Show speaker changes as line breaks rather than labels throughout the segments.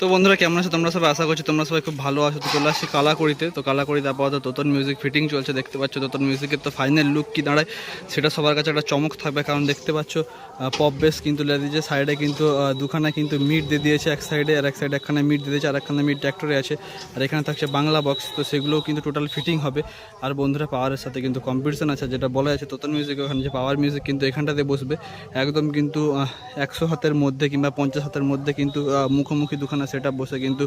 তো বন্ধুরা, কেমন আছো? তোমরা সবাই আশা করছি তোমরা সবাই খুব ভালো আছো। তো চলে আসছি কালাকুড়িতে। তো কালাকুড়িতে আপাতত তোতন মিউজিক ফিটিং চলছে, দেখতে পাচ্ছ। তোতন মিউজিকের তো ফাইনাল লুক কি দাঁড়ায়, সেটা সবার কাছে একটা চমক থাকবে। কারণ দেখতে পাচ্ছ পপ বেস কিন্তু দিয়েছে সাইডে কিন্তু দুখানা কিন্তু মিট দিয়ে দিয়েছে এক সাইডে আর এক সাইডে একখানে মিট দিয়ে দিয়েছে, আর একখানে মিট ট্র্যাক্টরে আছে। আর এখানে থাকছে বাংলা বক্স তো সেগুলোও কিন্তু টোটাল ফিটিং হবে। আর বন্ধুরা পাওয়ারের সাথে কিন্তু কম্পিটিশন আছে। যেটা বলা আছে তোতন মিউজিক ওখানে যে পাওয়ার মিউজিক কিন্তু এখানটাতে বসবে। একদম কিন্তু একশো হাতের মধ্যে কিংবা পঞ্চাশ হাতের মধ্যে কিন্তু মুখোমুখি দুখানা সেট বসে কিন্তু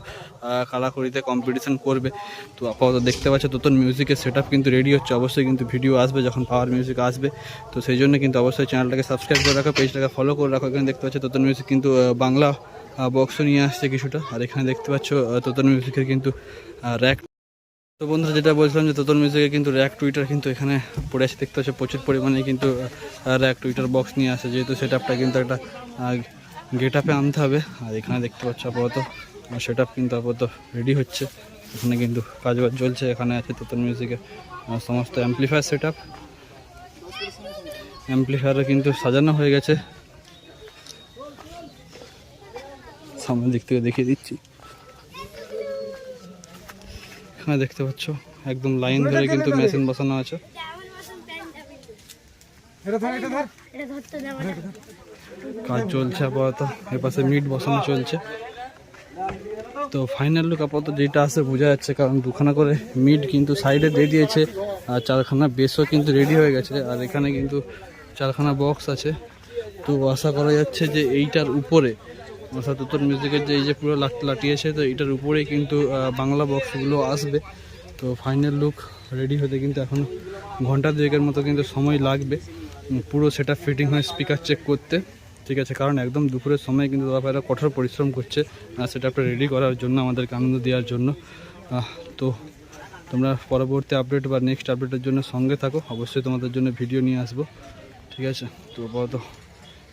কালাকড়িতে কম্পিটিশন করবে। তো আপাতত দেখতে পাচ্ছ তোতন মিউজিকের সেট কিন্তু রেডি হচ্ছে। অবশ্যই কিন্তু ভিডিও আসবে যখন পাওয়ার মিউজিক আসবে। তো সেই জন্য কিন্তু অবশ্যই চ্যানেলটাকে সাবস্ক্রাইব করে রাখো পেজটাকে ফলো করে রাখো। এখানে দেখতে পাচ্ছ তোতন মিউজিক কিন্তু বাংলা বক্স নিয়ে আসছে কিছুটা। আর এখানে দেখতে পাচ্ছ তোতন মিউজিকের কিন্তু র্যাক তো বন্ধুরা, যেটা বলছিলাম যে তোতন মিউজিকে কিন্তু র্যাক টুইটার কিন্তু এখানে পড়ে আছে। দেখতে পাচ্ছ, প্রচুর পরিমাণে কিন্তু র্যাক টুইটার বক্স নিয়ে আসে। যেহেতু সেট আপটা কিন্তু একটা গেট আপে আনতে হবে। আর এখানে দেখতে পাচ্ছ আপাতত আমার সেট আপ কিন্তু আপাতত রেডি হচ্ছে। এখানে কিন্তু কাজবাজ চলছে এখানে আছে তোতন মিউজিকের সমস্ত অ্যাম্পলিফায়ার সেট আপ অ্যাম্পলিফায়ারও কিন্তু সাজানো হয়ে গেছে। সামনের দিক থেকে দেখিয়ে দিচ্ছি। এখানে দেখতে পাচ্ছ একদম লাইন ধরে কিন্তু মেশিন বসানো আছে।
এটা ধরতে দেওয়া না।
কাজ চলছে আপাতত। এপাশে মিট বসানো চলছে। তো ফাইনাল লুক আপাতত যেটা আছে বোঝা যাচ্ছে, কারণ দুখানা করে মিট কিন্তু সাইডে দিয়ে দিয়েছে, আর চারখানা বেসও কিন্তু রেডি হয়ে গেছে, আর এখানে কিন্তু চারখানা বক্স আছে। তো আশা করা যাচ্ছে যে এইটার উপরে অর্থাৎ মিউজিকের যে এই যে পুরো লাট লাটিয়েছে, তো এটার উপরেই কিন্তু বাংলা বক্সগুলো আসবে। তো ফাইনাল লুক রেডি হতে কিন্তু এখন ঘণ্টা দুয়েকের মতো কিন্তু সময় লাগবে। পুরো সেটা ফিটিং হয় স্পিকার চেক করতে। ঠিক আছে, কারণ একদম দুপুরের সময় কিন্তু দাদা ভাইরা কঠোর পরিশ্রম করছে সেটা রেডি করার জন্য, আমাদেরকে আনন্দ দেওয়ার জন্য। তো তোমরা পরবর্তী আপডেট বা নেক্সট আপডেটের জন্য সঙ্গে থাকো, অবশ্যই তোমাদের জন্য ভিডিও নিয়ে আসব, ঠিক আছে? তো আপাতত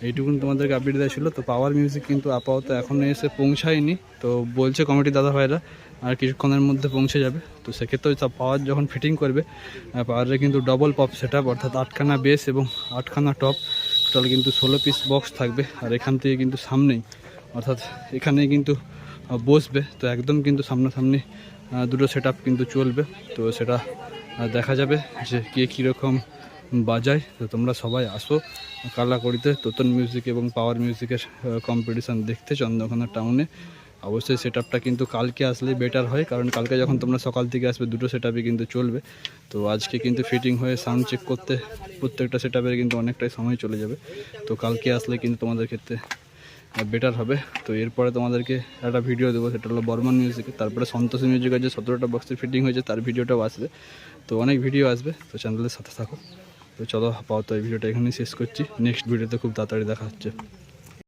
এইটুকুন তোমাদেরকে আপডেট দেওয়া ছিল, তো পাওয়ার মিউজিক কিন্তু আপাতত এখনও এসে পৌঁছায়নি, তো বলছে কমিটি দাদা ভাইরা, আর কিছুক্ষণের মধ্যে পৌঁছে যাবে। তো সেক্ষেত্রে ওই পাওয়ার যখন ফিটিং করবে পাওয়ারে কিন্তু ডবল পপ সেট অর্থাৎ আটখানা বেস এবং আটখানা টপ টোটাল কিন্তু ষোলো পিস বক্স থাকবে আর এখান থেকে কিন্তু সামনেই, অর্থাৎ এখানে কিন্তু বসবে। তো একদম কিন্তু সামনাসামনি দুটো সেট কিন্তু চলবে। তো সেটা দেখা যাবে যে কে কীরকম বাজায়। তো তোমরা সবাই আসো কালাকড়িতে, তোতন মিউজিক এবং পাওয়ার মিউজিকের কম্পিটিশান দেখতে চন্দ্রকোনা টাউনে অবশ্যই সেট কিন্তু কালকে আসলে বেটার হয়, কারণ কালকে যখন তোমরা সকাল থেকে আসবে, দুটো সেট কিন্তু চলবে। তো আজকে কিন্তু ফিটিং হয়ে সাউন্ড চেক করতে প্রত্যেকটা সেট কিন্তু অনেকটাই সময় চলে যাবে। তো কালকে আসলে কিন্তু তোমাদের ক্ষেত্রে বেটার হবে। তো এরপরে তোমাদেরকে একটা ভিডিও দেবো, সেটা হলো বর্মন মিউজিকে তারপরে সন্তোষ মিউজিকের যে সতেরোটা বক্সের ফিটিং হয়েছে, তার ভিডিওটাও আসবে। তো অনেক ভিডিও আসবে, তো চ্যানেলের সাথে থাকো। তো চলো আপাতত এই ভিডিওটা এখানেই শেষ করছি। নেক্সট ভিডিওতে খুব তাড়াতাড়ি দেখা হচ্ছে।